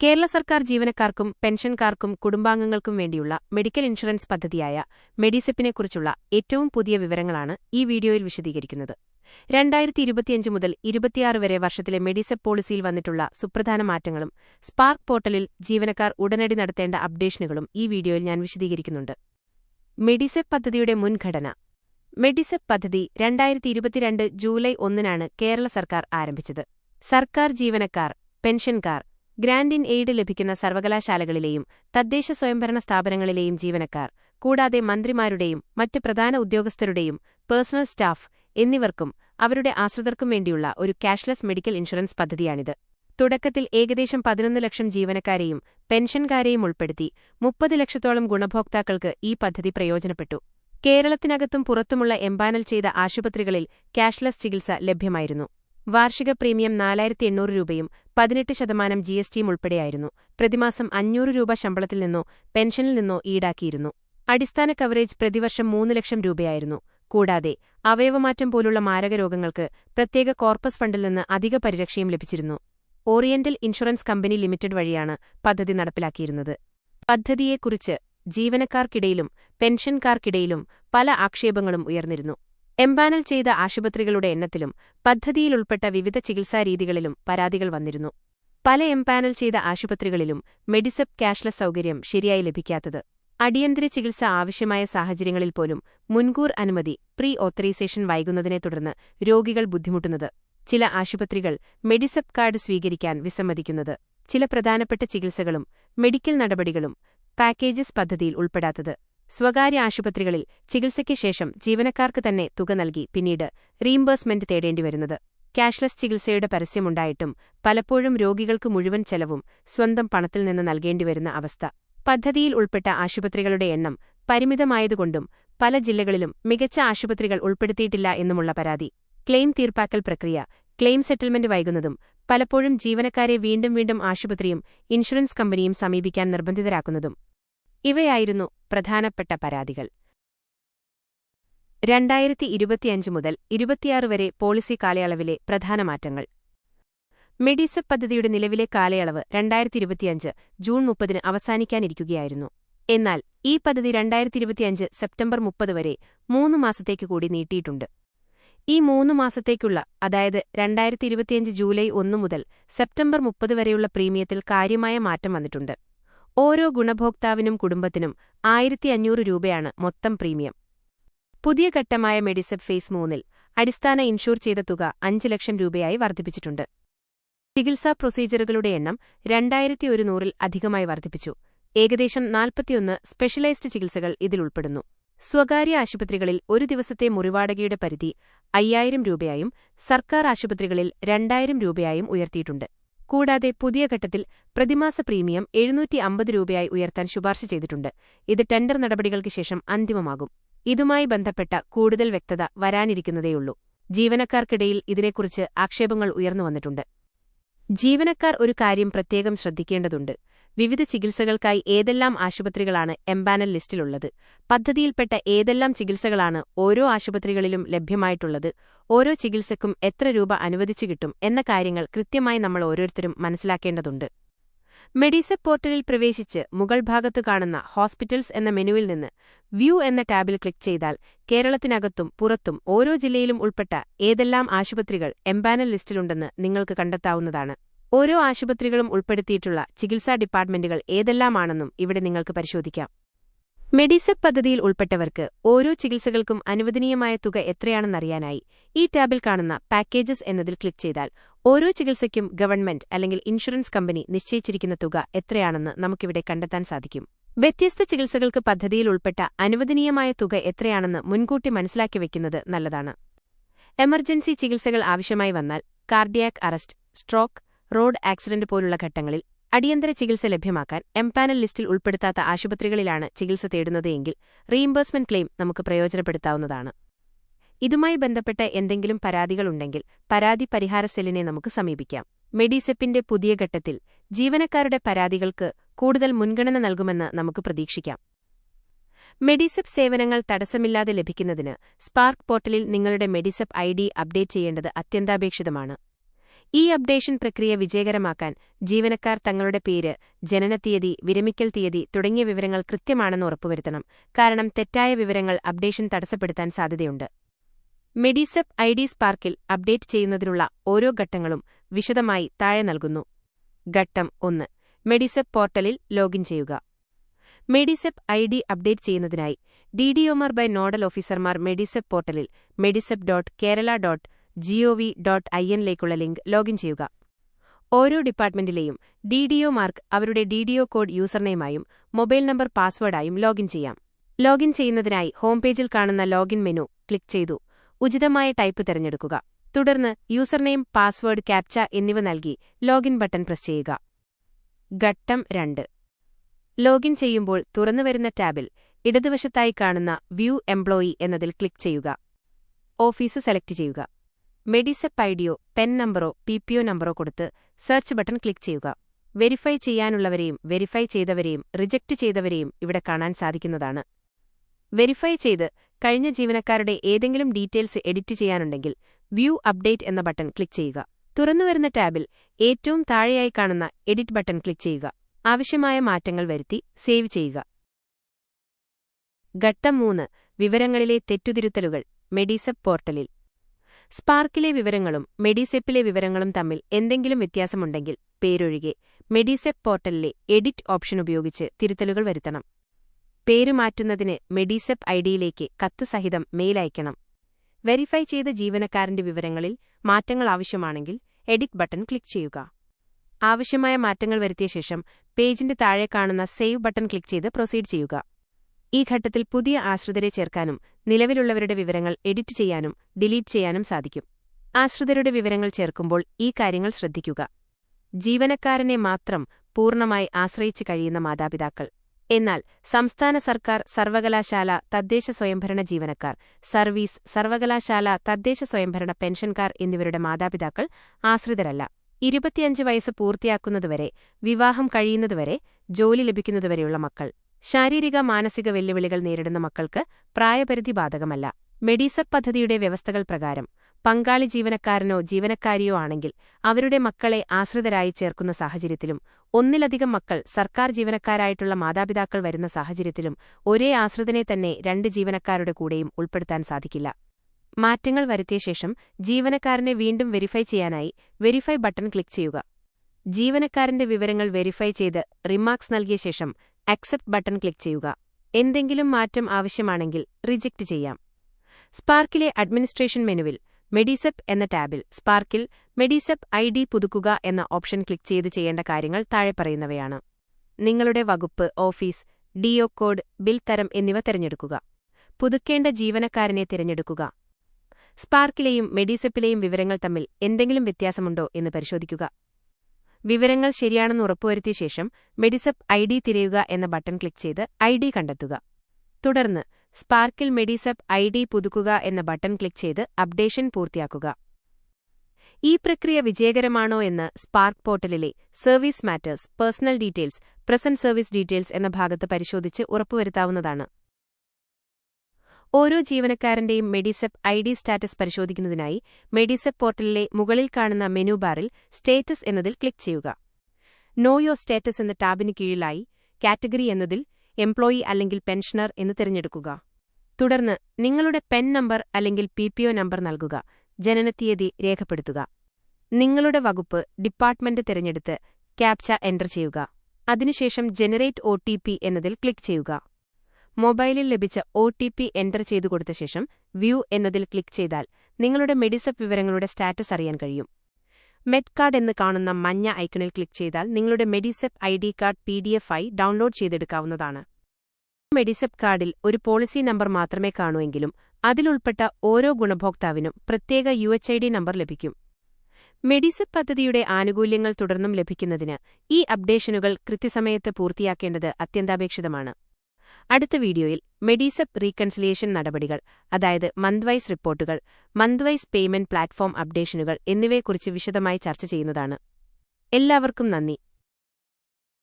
കേരള സർക്കാർ ജീവനക്കാർക്കും പെൻഷൻകാർക്കും കുടുംബാംഗങ്ങൾക്കും വേണ്ടിയുള്ള മെഡിക്കൽ ഇൻഷുറൻസ് പദ്ധതിയായ മെഡിസെപ്പിനെക്കുറിച്ചുള്ള ഏറ്റവും പുതിയ വിവരങ്ങളാണ് ഈ വീഡിയോയിൽ വിശദീകരിക്കുന്നത്. രണ്ടായിരത്തി ഇരുപത്തിയഞ്ച് മുതൽ ഇരുപത്തിയാറ് വരെ വർഷത്തിലെ മെഡിസെപ്പ് പോളിസിയിൽ വന്നിട്ടുള്ള സുപ്രധാന മാറ്റങ്ങളും സ്പാർക്ക് പോർട്ടലിൽ ജീവനക്കാർ ഉടനടി നടത്തേണ്ട അപ്ഡേഷനുകളും ഈ വീഡിയോയിൽ ഞാൻ വിശദീകരിക്കുന്നുണ്ട്. മെഡിസെപ്പ് പദ്ധതിയുടെ മുൻഘടന. മെഡിസെപ്പ് പദ്ധതി രണ്ടായിരത്തി ഇരുപത്തിരണ്ട് ജൂലൈ ഒന്നിനാണ് കേരള സർക്കാർ ആരംഭിച്ചത്. സർക്കാർ ജീവനക്കാർ പെൻഷൻകാർ ഗ്രാന്റ് ഇൻ എയ്ഡ് ലഭിക്കുന്ന സർവകലാശാലകളിലെയും തദ്ദേശ സ്വയംഭരണ സ്ഥാപനങ്ങളിലെയും ജീവനക്കാർ കൂടാതെ മന്ത്രിമാരുടെയും മറ്റ് പ്രധാന ഉദ്യോഗസ്ഥരുടെയും പേഴ്സണൽ സ്റ്റാഫ് എന്നിവർക്കും അവരുടെ ആശ്രിതർക്കും വേണ്ടിയുള്ള ഒരു ക്യാഷ്ലെസ് മെഡിക്കൽ ഇൻഷുറൻസ് പദ്ധതിയാണിത്. തുടക്കത്തിൽ ഏകദേശം പതിനൊന്ന് ലക്ഷം ജീവനക്കാരെയും പെൻഷൻകാരെയും ഉൾപ്പെടുത്തി മുപ്പത് ലക്ഷത്തോളം ഗുണഭോക്താക്കൾക്ക് ഈ പദ്ധതി പ്രയോജനപ്പെട്ടു. കേരളത്തിനകത്തും പുറത്തുമുള്ള എംപാനൽ ചെയ്ത ആശുപത്രികളിൽ ക്യാഷ്ലെസ് ചികിത്സ ലഭ്യമായിരുന്നു. വാർഷിക പ്രീമിയം നാലായിരത്തി എണ്ണൂറ് രൂപയും പതിനെട്ട് ശതമാനം ജി എസ് ടിയും ഉൾപ്പെടെയായിരുന്നു. പ്രതിമാസം അഞ്ഞൂറ് രൂപ ശമ്പളത്തിൽ നിന്നോ പെൻഷനിൽ നിന്നോ ഈടാക്കിയിരുന്നു. അടിസ്ഥാന കവറേജ് പ്രതിവർഷം മൂന്ന് ലക്ഷം രൂപയായിരുന്നു. കൂടാതെ അവയവമാറ്റം പോലുള്ള മാരകരോഗങ്ങൾക്ക് പ്രത്യേക കോർപ്പസ് ഫണ്ടിൽ നിന്ന് അധിക പരിരക്ഷയും ലഭിച്ചിരുന്നു. ഓറിയന്റൽ ഇൻഷുറൻസ് കമ്പനി ലിമിറ്റഡ് വഴിയാണ് പദ്ധതി നടപ്പിലാക്കിയിരുന്നത്. പദ്ധതിയെക്കുറിച്ച് ജീവനക്കാർക്കിടയിലും പെൻഷൻകാർക്കിടയിലും പല ആക്ഷേപങ്ങളും ഉയർന്നിരുന്നു. എംപാനൽ ചെയ്ത ആശുപത്രികളുടെ എണ്ണത്തിലും പദ്ധതിയിലുൾപ്പെട്ട വിവിധ ചികിത്സാരീതികളിലും പരാതികൾ വന്നിരുന്നു. പല എംപാനൽ ചെയ്ത ആശുപത്രികളിലും മെഡിസെപ് ക്യാഷ്ലെസ് സൗകര്യം ശരിയായി ലഭിക്കാത്തത്. അടിയന്തര ചികിത്സ ആവശ്യമായ സാഹചര്യങ്ങളിൽ പോലും മുൻകൂർ അനുമതി പ്രീ ഓത്തറൈസേഷൻ വൈകുന്നതിനെ തുടർന്ന് രോഗികൾ ബുദ്ധിമുട്ടുന്നത്. ചില ആശുപത്രികൾ മെഡിസെപ് കാർഡ് സ്വീകരിക്കാൻ വിസമ്മതിക്കുന്നത്. ചില പ്രധാനപ്പെട്ട ചികിത്സകളും മെഡിക്കൽ നടപടികളും പാക്കേജസ് പദ്ധതിയിൽ ഉൾപ്പെടാത്തത്. സ്വകാര്യ ആശുപത്രികളിൽ ചികിത്സയ്ക്ക് ശേഷം ജീവനക്കാർക്ക് തന്നെ തുക നൽകി പിന്നീട് റീംബേഴ്സ്മെന്റ് തേടേണ്ടിവരുന്നത് ക്യാഷ്ലെസ് ചികിത്സയുടെ പരസ്യമുണ്ടായിട്ടും പലപ്പോഴും രോഗികൾക്ക് മുഴുവൻ ചെലവും സ്വന്തം പണത്തിൽ നിന്ന് നൽകേണ്ടിവരുന്ന അവസ്ഥ. പദ്ധതിയിൽ ഉൾപ്പെട്ട ആശുപത്രികളുടെ എണ്ണം പരിമിതമായതുകൊണ്ടും പല ജില്ലകളിലും മികച്ച ആശുപത്രികൾ ഉൾപ്പെടുത്തിയിട്ടില്ല എന്നുമുള്ള പരാതി. ക്ലെയിം തീർപ്പാക്കൽ പ്രക്രിയ ക്ലെയിം സെറ്റിൽമെന്റ് വൈകുന്നതും പലപ്പോഴും ജീവനക്കാരെ വീണ്ടും വീണ്ടും ആശുപത്രിയും ഇൻഷുറൻസ് കമ്പനിയും സമീപിക്കാൻ നിർബന്ധിതരാക്കുന്നതും ഇവയായിരുന്നു പ്രധാനപ്പെട്ട പരാതികൾ. രണ്ടായിരത്തി ഇരുപത്തിയഞ്ച് മുതൽ ഇരുപത്തിയാറ് വരെ പോളിസി കാലയളവിലെ പ്രധാന മാറ്റങ്ങൾ. മെഡിസെപ് പദ്ധതിയുടെ നിലവിലെ കാലയളവ് രണ്ടായിരത്തി ഇരുപത്തിയഞ്ച് ജൂൺ മുപ്പതിന് അവസാനിക്കാനിരിക്കുകയായിരുന്നു. എന്നാൽ ഈ പദ്ധതി രണ്ടായിരത്തി ഇരുപത്തിയഞ്ച് സെപ്റ്റംബർ മുപ്പത് വരെ മൂന്ന് മാസത്തേക്ക് കൂടി നീട്ടിയിട്ടുണ്ട്. ഈ മൂന്ന് മാസത്തേക്കുള്ള അതായത് രണ്ടായിരത്തി ഇരുപത്തിയഞ്ച് ജൂലൈ ഒന്നു മുതൽ സെപ്റ്റംബർ മുപ്പത് വരെയുള്ള പ്രീമിയത്തിൽ കാര്യമായ മാറ്റം വന്നിട്ടുണ്ട്. ഓരോ ഗുണഭോക്താവിനും കുടുംബത്തിനും ആയിരത്തി അഞ്ഞൂറ് രൂപയാണ് മൊത്തം പ്രീമിയം. പുതിയ ഘട്ടമായ മെഡിസെപ് ഫേസ് മൂന്നിൽ അടിസ്ഥാന ഇൻഷൂർ ചെയ്ത തുക അഞ്ച് ലക്ഷം രൂപയായി വർദ്ധിപ്പിച്ചിട്ടുണ്ട്. ചികിത്സാ പ്രൊസീജറുകളുടെ എണ്ണം രണ്ടായിരത്തി ഒരുന്നൂറിൽ അധികമായി വർദ്ധിപ്പിച്ചു. ഏകദേശം നാൽപ്പത്തിയൊന്ന് സ്പെഷ്യലൈസ്ഡ് ചികിത്സകൾ ഇതിലുൾപ്പെടുന്നു സ്വകാര്യ ആശുപത്രികളിൽ ഒരു ദിവസത്തെ മുറിവാടകയുടെ പരിധി അയ്യായിരം രൂപയായും സർക്കാർ ആശുപത്രികളിൽ രണ്ടായിരം രൂപയായും ഉയർത്തിയിട്ടുണ്ട്. കൂടാതെ പുതിയ ഘട്ടത്തിൽ പ്രതിമാസ പ്രീമിയം എഴുന്നൂറ്റി അമ്പത് രൂപയായി ഉയർത്താൻ ശുപാർശ ചെയ്തിട്ടുണ്ട്. ഇത് ടെൻഡർ നടപടികൾക്ക് ശേഷം അന്തിമമാകും. ഇതുമായി ബന്ധപ്പെട്ട കൂടുതൽ വ്യക്തത വരാനിരിക്കുന്നതേയുള്ളൂ. ജീവനക്കാർക്കിടയിൽ ഇതിനെക്കുറിച്ച് ആക്ഷേപങ്ങൾ ഉയർന്നു വന്നിട്ടുണ്ട്. ജീവനക്കാർ ഒരു കാര്യം പ്രത്യേകം ശ്രദ്ധിക്കേണ്ടതുണ്ട്. വിവിധ ചികിത്സകൾക്കായി ഏതെല്ലാം ആശുപത്രികളാണ് എംപാനൽ ലിസ്റ്റിലുള്ളത്? പദ്ധതിയിൽപ്പെട്ട ഏതെല്ലാം ചികിത്സകളാണ് ഓരോ ആശുപത്രികളിലും ലഭ്യമായിട്ടുള്ളത്? ഓരോ ചികിത്സക്കും എത്ര രൂപ അനുവദിച്ചു കിട്ടും? എന്ന കാര്യങ്ങൾ കൃത്യമായി നമ്മൾ ഓരോരുത്തരും മനസ്സിലാക്കേണ്ടതുണ്ട്. മെഡിസെപ് പോർട്ടലിൽ പ്രവേശിച്ച് മുകൾ ഭാഗത്ത് കാണുന്ന ഹോസ്പിറ്റൽസ് എന്ന മെനുവിൽ നിന്ന് വ്യൂ എന്ന ടാബിൽ ക്ലിക്ക് ചെയ്താൽ കേരളത്തിനകത്തും പുറത്തും ഓരോ ജില്ലയിലും ഉൾപ്പെട്ട ഏതെല്ലാം ആശുപത്രികൾ എംപാനൽ ലിസ്റ്റിലുണ്ടെന്ന് നിങ്ങൾക്ക് കണ്ടെത്താവുന്നതാണ്. ഓരോ ആശുപത്രികളും ഉൾപ്പെടുത്തിയിട്ടുള്ള ചികിത്സാ ഡിപ്പാർട്ട്മെന്റുകൾ ഏതെല്ലാമാണെന്നും ഇവിടെ നിങ്ങൾക്ക് പരിശോധിക്കാം. മെഡിസെപ് പദ്ധതിയിൽ ഉൾപ്പെട്ടവർക്ക് ഓരോ ചികിത്സകൾക്കും അനുവദനീയമായ തുക എത്രയാണെന്നറിയാനായി ഈ ടാബിൽ കാണുന്ന പാക്കേജസ് എന്നതിൽ ക്ലിക്ക് ചെയ്താൽ ഓരോ ചികിത്സയ്ക്കും ഗവൺമെന്റ് അല്ലെങ്കിൽ ഇൻഷുറൻസ് കമ്പനി നിശ്ചയിച്ചിരിക്കുന്ന തുക എത്രയാണെന്ന് നമുക്കിവിടെ കണ്ടെത്താൻ സാധിക്കും. വ്യത്യസ്ത ചികിത്സകൾക്ക് പദ്ധതിയിൽ ഉൾപ്പെട്ട അനുവദനീയമായ തുക എത്രയാണെന്ന് മുൻകൂട്ടി മനസ്സിലാക്കി വെക്കുന്നത് നല്ലതാണ്. എമർജൻസി ചികിത്സകൾ ആവശ്യമായി വന്നാൽ cardiac arrest stroke road accident പോലുള്ള ഘട്ടങ്ങളിൽ അടിയന്തര ചികിത്സ ലഭ്യമാക്കാൻ എംപാനൽ ലിസ്റ്റിൽ ഉൾപ്പെടുത്താത്ത ആശുപത്രികളിലാണ് ചികിത്സ തേടുന്നതെങ്കിൽ റീഇംബേഴ്സ്മെന്റ് ക്ലെയിം നമുക്ക് പ്രയോജനപ്പെടുത്താവുന്നതാണ്. ഇതുമായി ബന്ധപ്പെട്ട എന്തെങ്കിലും പരാതികളുണ്ടെങ്കിൽ പരാതി പരിഹാര സെല്ലിനെ നമുക്ക് സമീപിക്കാം. മെഡിസെപ്പിന്റെ പുതിയ ഘട്ടത്തിൽ ജീവനക്കാരുടെ പരാതികൾക്ക് കൂടുതൽ മുൻഗണന നൽകുമെന്ന് നമുക്ക് പ്രതീക്ഷിക്കാം. മെഡിസെപ്പ് സേവനങ്ങൾ തടസ്സമില്ലാതെ ലഭിക്കുന്നതിന് സ്പാർക്ക് പോർട്ടലിൽ നിങ്ങളുടെ മെഡിസെപ്പ് ഐ അപ്ഡേറ്റ് ചെയ്യേണ്ടത് അത്യന്താപേക്ഷിതമാണ്. ഈ അപ്ഡേഷൻ പ്രക്രിയ വിജയകരമാക്കാൻ ജീവനക്കാർ തങ്ങളുടെ പേര് ജനനത്തീയതി വിരമിക്കൽ തീയതി തുടങ്ങിയ വിവരങ്ങൾ കൃത്യമാണെന്ന് ഉറപ്പുവരുത്തണം. കാരണം തെറ്റായ വിവരങ്ങൾ അപ്ഡേഷൻ തടസ്സപ്പെടുത്താൻ സാധ്യതയുണ്ട്. മെഡിസെപ് ഐ ഡി സ്പാർക്കിൽ അപ്ഡേറ്റ് ചെയ്യുന്നതിനുള്ള ഓരോ ഘട്ടങ്ങളും വിശദമായി താഴെ നൽകുന്നു. ഘട്ടം ഒന്ന്. മെഡിസെപ് പോർട്ടലിൽ ലോഗിൻ ചെയ്യുക. മെഡിസെപ് ഐ ഡി അപ്ഡേറ്റ് ചെയ്യുന്നതിനായി ഡി ഡിഒമാർ ബൈ നോഡൽ ഓഫീസർമാർ മെഡിസെപ് പോർട്ടലിൽ Medisep dot Kerala dot gov dot I എന്നിലേക്കുള്ള link login ചെയ്യുക. ഓരോ ഡിപ്പാർട്ട്മെന്റിലെയും ഡി ഡി ഒമാർക്ക് അവരുടെ ഡി ഡി ഒ കോഡ് യൂസർനെയിമായും മൊബൈൽ നമ്പർ പാസ്വേഡായും ലോഗിൻ ചെയ്യാം. ലോഗിൻ ചെയ്യുന്നതിനായി ഹോം പേജിൽ കാണുന്ന ലോഗിൻ മെനു ക്ലിക്ക് ചെയ്തു. ഉചിതമായ ടൈപ്പ് തിരഞ്ഞെടുക്കുക. തുടർന്ന് യൂസർനെയിം പാസ്വേഡ് ക്യാപ്ച എന്നിവ നൽകി ലോഗിൻ ബട്ടൺ പ്രസ് ചെയ്യുക. ഘട്ടം രണ്ട്. ലോഗിൻ ചെയ്യുമ്പോൾ തുറന്നുവരുന്ന ടാബിൽ ഇടതുവശത്തായി കാണുന്ന വ്യൂ എംപ്ലോയി എന്നതിൽ ക്ലിക്ക് ചെയ്യുക. ഓഫീസ് സെലക്ട് ചെയ്യുക. മെഡിസെപ്പ് ഐഡിയോ പെൻ നമ്പറോ പി പി ഒ നമ്പറോ കൊടുത്ത് സെർച്ച് ബട്ടൺ ക്ലിക്ക് ചെയ്യുക. വെരിഫൈ ചെയ്യാനുള്ളവരെയും വെരിഫൈ ചെയ്തവരെയും റിജക്റ്റ് ചെയ്തവരെയും ഇവിടെ കാണാൻ സാധിക്കുന്നതാണ്. വെരിഫൈ ചെയ്ത് കഴിഞ്ഞ ജീവനക്കാരുടെ ഏതെങ്കിലും ഡീറ്റെയിൽസ് എഡിറ്റ് ചെയ്യാനുണ്ടെങ്കിൽ വ്യൂ അപ്ഡേറ്റ് എന്ന ബട്ടൺ ക്ലിക്ക് ചെയ്യുക. തുറന്നുവരുന്ന ടാബിൽ ഏറ്റവും താഴെയായി കാണുന്ന എഡിറ്റ് ബട്ടൺ ക്ലിക്ക് ചെയ്യുക. ആവശ്യമായ മാറ്റങ്ങൾ വരുത്തി സേവ് ചെയ്യുക. ഘട്ടം മൂന്ന്. വിവരങ്ങളിലെ തെറ്റുതിരുത്തലുകൾ. മെഡിസെപ്പ് പോർട്ടലിൽ. സ്പാർക്കിലെ വിവരങ്ങളും മെഡിസെപ്പിലെ വിവരങ്ങളും തമ്മിൽ എന്തെങ്കിലും വ്യത്യാസമുണ്ടെങ്കിൽ പേരൊഴികെ മെഡിസെപ്പ് പോർട്ടലിലെ എഡിറ്റ് ഓപ്ഷൻ ഉപയോഗിച്ച് തിരുത്തലുകൾ വരുത്തണം. പേര് മാറ്റുന്നതിന് മെഡിസെപ്പ് ഐഡിയിലേക്ക് കത്ത് സഹിതം മെയിൽ അയക്കണം. വെരിഫൈ ചെയ്ത ജീവനക്കാരന്റെ വിവരങ്ങളിൽ മാറ്റങ്ങൾ ആവശ്യമാണെങ്കിൽ എഡിറ്റ് ബട്ടൺ ക്ലിക്ക് ചെയ്യുക. ആവശ്യമായ മാറ്റങ്ങൾ വരുത്തിയ ശേഷം പേജിന്റെ താഴെ കാണുന്ന സേവ് ബട്ടൺ ക്ലിക്ക് ചെയ്ത് പ്രൊസീഡ് ചെയ്യുക. ഈ ഘട്ടത്തിൽ പുതിയ ആശ്രിതരെ ചേർക്കാനും നിലവിലുള്ളവരുടെ വിവരങ്ങൾ എഡിറ്റ് ചെയ്യാനും ഡിലീറ്റ് ചെയ്യാനും സാധിക്കും. ആശ്രിതരുടെ വിവരങ്ങൾ ചേർക്കുമ്പോൾ ഈ കാര്യങ്ങൾ ശ്രദ്ധിക്കുക. ജീവനക്കാരനെ മാത്രം പൂർണമായി ആശ്രയിച്ചു കഴിയുന്ന മാതാപിതാക്കൾ. എന്നാൽ സംസ്ഥാന സർക്കാർ സർവകലാശാല തദ്ദേശ സ്വയംഭരണ ജീവനക്കാർ സർവീസ് സർവകലാശാല തദ്ദേശ സ്വയംഭരണ പെൻഷൻകാർ എന്നിവരുടെ മാതാപിതാക്കൾ ആശ്രിതരല്ല. ഇരുപത്തിയഞ്ച് വയസ്സ് പൂർത്തിയാക്കുന്നതുവരെ വിവാഹം കഴിയുന്നതുവരെ ജോലി ലഭിക്കുന്നതുവരെയുള്ള മക്കൾ. ശാരീരിക മാനസിക വെല്ലുവിളികൾ നേരിടുന്ന മക്കൾക്ക് പ്രായപരിധി ബാധകമല്ല. മെഡിസപ്പ് പദ്ധതിയുടെ വ്യവസ്ഥകൾ പ്രകാരം പങ്കാളി ജീവനക്കാരനോ ജീവനക്കാരിയോ ആണെങ്കിൽ അവരുടെ മക്കളെ ആശ്രിതരായി ചേർക്കുന്ന സാഹചര്യത്തിലും ഒന്നിലധികം മക്കൾ സർക്കാർ ജീവനക്കാരായിട്ടുള്ള മാതാപിതാക്കൾ വരുന്ന സാഹചര്യത്തിലും ഒരേ ആശ്രിതനെ തന്നെ രണ്ട് ജീവനക്കാരുടെ കൂടെയും ഉൾപ്പെടുത്താൻ സാധിക്കില്ല. മാറ്റങ്ങൾ വരുത്തിയ ശേഷം ജീവനക്കാരനെ വീണ്ടും വെരിഫൈ ചെയ്യാനായി വെരിഫൈ ബട്ടൺ ക്ലിക്ക് ചെയ്യുക. ജീവനക്കാരന്റെ വിവരങ്ങൾ വെരിഫൈ ചെയ്ത് റിമാർക്സ് നൽകിയ ശേഷം അക്സെപ്റ്റ് ബട്ടൺ ക്ലിക്ക് ചെയ്യുക. എന്തെങ്കിലും മാറ്റം ആവശ്യമാണെങ്കിൽ റിജക്റ്റ് ചെയ്യാം. സ്പാർക്കിലെ അഡ്മിനിസ്ട്രേഷൻ മെനുവിൽ മെഡിസെപ്പ് എന്ന ടാബിൽ സ്പാർക്കിൽ മെഡിസെപ്പ് ഐ ഡി പുതുക്കുക എന്ന ഓപ്ഷൻ ക്ലിക്ക് ചെയ്ത് ചെയ്യേണ്ട കാര്യങ്ങൾ താഴെ പറയുന്നവയാണ്. നിങ്ങളുടെ വകുപ്പ് ഓഫീസ് ഡിഒ കോഡ് ബിൽ തരം എന്നിവ തിരഞ്ഞെടുക്കുക. പുതുക്കേണ്ട ജീവനക്കാരനെ തിരഞ്ഞെടുക്കുക. സ്പാർക്കിലെയും മെഡിസെപ്പിലെയും വിവരങ്ങൾ തമ്മിൽ എന്തെങ്കിലും വ്യത്യാസമുണ്ടോ എന്ന് പരിശോധിക്കുക. വിവരങ്ങൾ ശരിയാണെന്ന് ഉറപ്പുവരുത്തിയ ശേഷം മെഡിസപ്പ് ഐ ഡി തിരയുക എന്ന ബട്ടൺ ക്ലിക്ക് ചെയ്ത് ഐ ഡി കണ്ടെത്തുക. തുടർന്ന് സ്പാർക്കിൽ മെഡിസപ്പ് ഐ ഡി പുതുക്കുക എന്ന ബട്ടൺ ക്ലിക്ക് ചെയ്ത് അപ്ഡേഷൻ പൂർത്തിയാക്കുക. ഈ പ്രക്രിയ വിജയകരമാണോ എന്ന് SPARK പോർട്ടലിലെ service matters personal details present service details എന്ന ഭാഗത്ത് പരിശോധിച്ച് ഉറപ്പുവരുത്താവുന്നതാണ്. ഓരോ ജീവനക്കാരന്റെയും മെഡിസെപ്പ് ഐ ഡി സ്റ്റാറ്റസ് പരിശോധിക്കുന്നതിനായി മെഡിസെപ്പ് പോർട്ടലിലെ മുകളിൽ കാണുന്ന മെനു ബാറിൽ സ്റ്റേറ്റസ് എന്നതിൽ ക്ലിക്ക് ചെയ്യുക. നോ യോർ സ്റ്റേറ്റസ് എന്ന ടാബിന് കീഴിലായി കാറ്റഗറി എന്നതിൽ എംപ്ലോയി അല്ലെങ്കിൽ പെൻഷനർ എന്ന് തിരഞ്ഞെടുക്കുക. തുടർന്ന് നിങ്ങളുടെ പെൻ നമ്പർ അല്ലെങ്കിൽ പി പി ഒ നമ്പർ നൽകുക. ജനനത്തീയതി രേഖപ്പെടുത്തുക. നിങ്ങളുടെ വകുപ്പ് ഡിപ്പാർട്ട്മെന്റ് തിരഞ്ഞെടുത്ത് ക്യാപ്ച എന്റർ ചെയ്യുക. അതിനുശേഷം ജനറേറ്റ് ഒ എന്നതിൽ ക്ലിക്ക് ചെയ്യുക. മൊബൈലിൽ ലഭിച്ച ഒ ടി പി എന്റർ ചെയ്തു കൊടുത്ത ശേഷം വ്യൂ എന്നതിൽ ക്ലിക്ക് ചെയ്താൽ നിങ്ങളുടെ മെഡിസപ്പ് വിവരങ്ങളുടെ സ്റ്റാറ്റസ് അറിയാൻ കഴിയും. മെഡ് കാർഡ് എന്ന് കാണുന്ന മഞ്ഞ ഐക്കണിൽ ക്ലിക്ക് ചെയ്താൽ നിങ്ങളുടെ Medisep I D card P D F ആയി ഡൗൺലോഡ് ചെയ്തെടുക്കാവുന്നതാണ്. മെഡിസപ്പ് കാർഡിൽ ഒരു പോളിസി നമ്പർ മാത്രമേ കാണൂവെങ്കിലും അതിലുൾപ്പെട്ട ഓരോ ഗുണഭോക്താവിനും പ്രത്യേക U H I D number ലഭിക്കും. മെഡിസപ്പ് പദ്ധതിയുടെ ആനുകൂല്യങ്ങൾ തുടർന്നും ലഭിക്കുന്നതിന് ഈ അപ്ഡേഷനുകൾ കൃത്യസമയത്ത് പൂർത്തിയാക്കേണ്ടത് അത്യന്താപേക്ഷിതമാണ്. അടുത്ത വീഡിയോയിൽ മെഡിസപ്പ് റീകൺസിലിയേഷൻ നടപടികൾ അതായത് month wise reports month wise payment platform അപ്ഡേഷനുകൾ എന്നിവയെക്കുറിച്ച് വിശദമായി ചർച്ച ചെയ്യുന്നതാണ്. എല്ലാവർക്കും നന്ദി.